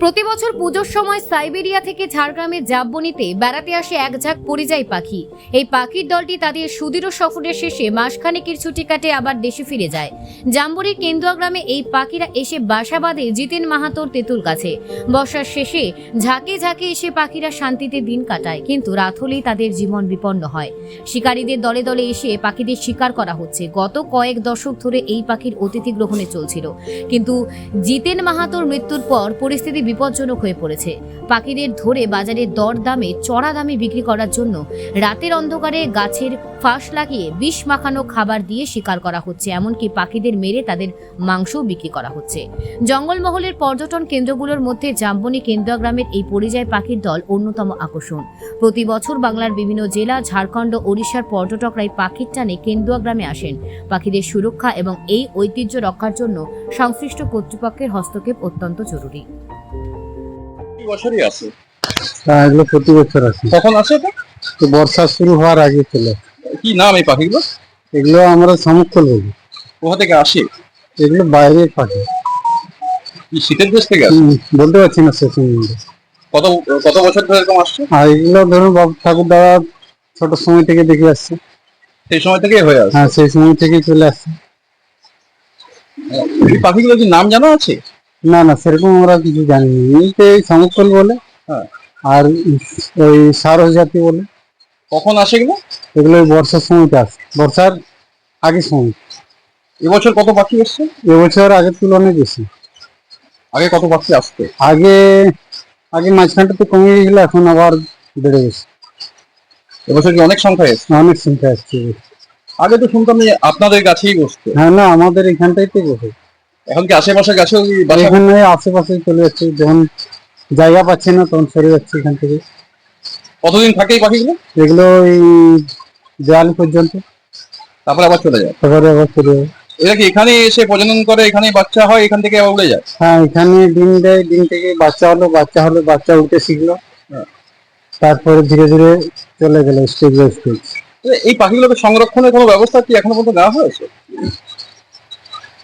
প্রতি বছর পুজোর সময় সাইবেরিয়া থেকে ঝাড়গ্রামের জাববনিতে বেড়াতে আসে এক ঝাঁক পরিযায়ী পাখি। এই পাখির দলটি তাদের সুদৃঢ় সফরের শেষে মাসখানেকের ছুটি কাটে আবার দেশে ফিরে যায়। জাম্বুরির কেন্দুয়া গ্রামে এই পাখিরা এসে বাসা বাঁধে জিতেন মাহাতোর তেঁতুল গাছে। বর্ষার শেষে ঝাঁকে ঝাঁকে এসে পাখিরা শান্তিতে দিন কাটায়, কিন্তু রাত হলেই তাদের জীবন বিপন্ন হয়। শিকারীদের দলে দলে এসে পাখিদের শিকার করা হচ্ছে। গত কয়েক দশক ধরে এই পাখির অতিথি গ্রহণে চলছিল। কিন্তু জিতেন মাহাতোর মৃত্যুর পর পরিস্থিতি বিপজ্জনক হয়ে পড়েছে। পাখিদের ধরে বাজারে দর দামে চড়া দামে বিক্রি করার জন্য রাতের অন্ধকারে গাছের ফাঁস লাগিয়ে বিষ মাখানো খাবার দিয়ে শিকার করা হচ্ছে। এমনকি পাখিদের মেরে তাদের মাংসও বিক্রি করা হচ্ছে। জঙ্গলমহলের পর্যটন কেন্দ্রগুলোর মধ্যে জাম্বনি কেন্দ্রা গ্রামের এই পরিযায়ী পাখির দল অন্যতম আকর্ষণ। প্রতি বছর বাংলার বিভিন্ন জেলা, ঝাড়খণ্ড, ওড়িশার পর্যটকরা এই পাখির টানে কেন্দুয়া গ্রামে আসেন। পাখিদের সুরক্ষা এবং এই ঐতিহ্য রক্ষার জন্য সংশ্লিষ্ট কর্তৃপক্ষের হস্তক্ষেপ অত্যন্ত জরুরি। প্রতি বছরই আসে হ্যাঁ এগুলো প্রতি বছর আছে। কখন আসে এটা? তো বর্ষা শুরু হওয়ার আগে চলে। কি নাম এই পাখিগুলো? এগুলো আমরা সমুক্ষল বলি। কোথা থেকে আসে? এগুলো বাইরের পাখি। কি শীতের দেশ থেকে আসে? বলতে পারছি না সে সম্বন্ধে। কত কত বছর ধরে এরকম আসছে? আর এগুলো ধরুন বাবু ঠাকুর দাদা ছোট সময় থেকে দেখে আসছে। সেই সময় থেকেই হয়ে আসে। হ্যাঁ সেই সময় থেকেই চলে আসছে এই পাখিগুলোর কি নাম জানা আছে? না না সেরকম আমরা কিছু জানি এমনিতে এই সমুক্ষল বলে হ্যাঁ। আর ওই সারস জাতি বলে। কখন আসে এগুলো? এগুলো ওই বর্ষার সময়তে আসে। বর্ষার আগের সময়। এবছর কত পাখি এসছে? এবছর আগের তুলনায় বেশি। আগে কত পাখি আসতো? আগে আগে মাঝখানটা তো কমে গেছিল এখন আবার বেড়ে গেছে। এবছর কি অনেক সংখ্যা এসছে? অনেক সংখ্যা আসছে। আগে তো শুনতাম আপনাদের গাছেই বসতো। হ্যাঁ না আমাদের এখানটাই তো বসে। এখন কি আশেপাশে বাসা? এখানে আশেপাশে চলে যাচ্ছে যখন জায়গা পাচ্ছে না তখন সরে যাচ্ছে এখান থেকে। কতদিন থাকে এই পাখিগুলো? এগুলো ওই দেওয়ালি পর্যন্ত। তারপরে আবার চলে যায়? তারপরে আবার চলে যাবে এরা কি এখানে এসে প্রজনন করে এখানে বাচ্চা হয় এখান থেকে আবার উড়ে যায়? হ্যাঁ এখানে ডিম দেয় ডিম থেকে বাচ্চা হলো বাচ্চা হলো বাচ্চা উঠে শিখলো। হ্যাঁ। তারপরে ধীরে ধীরে চলে গেল স্টেজ বাই স্টেজ এই পাখিগুলোকে সংরক্ষণের কোনো ব্যবস্থা কি এখনও পর্যন্ত নেওয়া হয়েছে?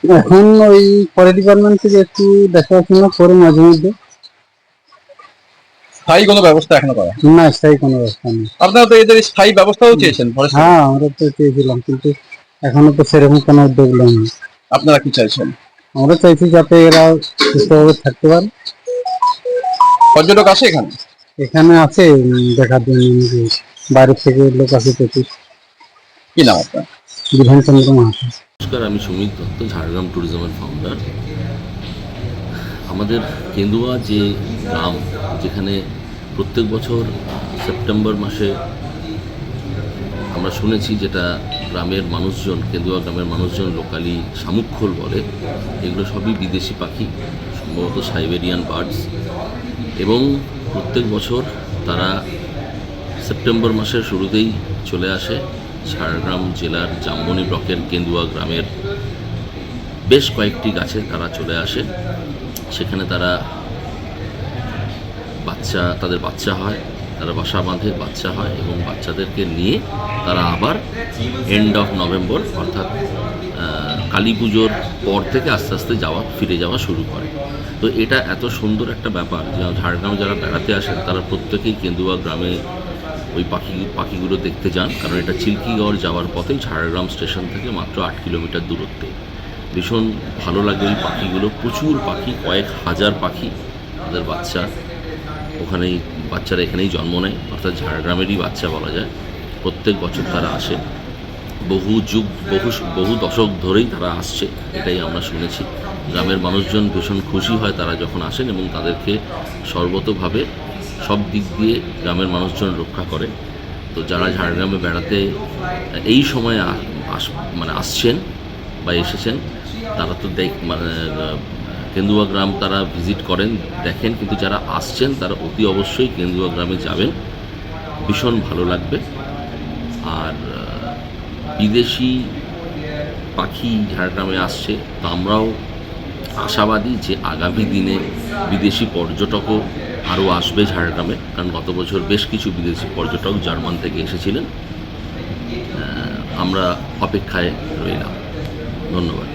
এখন ওই ফরেস্ট ডিপার্টমেন্ট থেকে একটু দেখাশোনা করে মাঝে মধ্যে। স্থায়ী কোনো ব্যবস্থা এখনও করা না স্থায়ী কোনো ব্যবস্থা নেই। আপনারা তো এদের স্থায়ী ব্যবস্থাও চেয়েছেন হ্যাঁ আমরা তো চেয়েছিলাম কিন্তু এখনও তো সেরকম কোনো উদ্যোগ নেই। আপনারা কি চাইছেন? আমরা চাইছি যাতে এরা সুস্থভাবে থাকতে পারে। পর্যটক আসে এখানে? এখানে আছে দেখার জন্য নাকি বাইরের থেকে লোক আসে প্রচুর। কি নাম আপনার? বিধানচন্দ্র মাহাতো। নমস্কার আমি সুমিত দত্ত, ঝাড়গ্রাম ট্যুরিজমের ফাউন্ডার আমাদের কেন্দুয়া যে গ্রাম, যেখানে প্রত্যেক বছর সেপ্টেম্বর মাসে আমরা শুনেছি যেটা গ্রামের মানুষজন, কেন্দুয়া গ্রামের মানুষজন লোকালি শামুক্ষল বলে, এগুলো সবই বিদেশি পাখি, সম্ভবত সাইবেরিয়ান বার্ডস। এবং প্রত্যেক বছর তারা সেপ্টেম্বর মাসের শুরুতেই চলে আসে। ঝাড়গ্রাম জেলার জাম্বনি ব্লকের কেন্দুয়া গ্রামের বেশ কয়েকটি গাছে তারা চলে আসে। সেখানে তারা বাচ্চা, তাদের বাচ্চা হয়, তারা বাসা বাঁধে, বাচ্চা হয় এবং বাচ্চাদেরকে নিয়ে তারা আবার এন্ড অফ নভেম্বর অর্থাৎ কালী পুজোর পর থেকে আস্তে আস্তে যাওয়া, ফিরে যাওয়া শুরু করে। তো এটা এত সুন্দর একটা ব্যাপার যে ঝাড়গ্রাম যারা বেড়াতে আসেন, তারা প্রত্যেকেই কেন্দুয়া গ্রামে ওই পাখি, পাখিগুলো দেখতে যান, কারণ এটা চিল্কিগড় যাওয়ার পথে ঝাড়গ্রাম স্টেশন থেকে মাত্র আট কিলোমিটার দূরত্বে। ভীষণ ভালো লাগে ওই পাখিগুলো। প্রচুর পাখি, কয়েক হাজার পাখি তাদের বাচ্চা। ওখানেই বাচ্চারা এখানেই জন্ম নেয়, অর্থাৎ ঝাড়গ্রামেরই বাচ্চা বলা যায়। প্রত্যেক বছর তারা আসে। বহু যুগ, বহু বহু দশক ধরেই তারা আসছে, এটাই আমরা শুনেছি। গ্রামের মানুষজন ভীষণ খুশি হয় তারা যখন আসেন এবং তাদেরকে সর্বতভাবে সব দিক দিয়ে গ্রামের মানুষজন রক্ষা করে। তো যারা ঝাড়গ্রামে বেড়াতে এই সময়ে আস মানে আসছেন বা এসেছেন, তারা তো দেখ মানে কেন্দুয়া গ্রাম তারা ভিজিট করেন, দেখেন, কিন্তু যারা আসছেন, তারা অতি অবশ্যই কেন্দুয়া গ্রামে যাবেন। ভীষণ ভালো লাগবে। আর, বিদেশি পাখি ঝাড়গ্রামে আসছে, তো আমরাও আশাবাদী যে আগামী দিনে বিদেশি পর্যটকও আরও আসবে ঝাড়গ্রামে, কারণ গত বছর বেশ কিছু বিদেশি পর্যটক জার্মান থেকে এসেছিলেন। আমরা অপেক্ষায় রইলাম। ধন্যবাদ।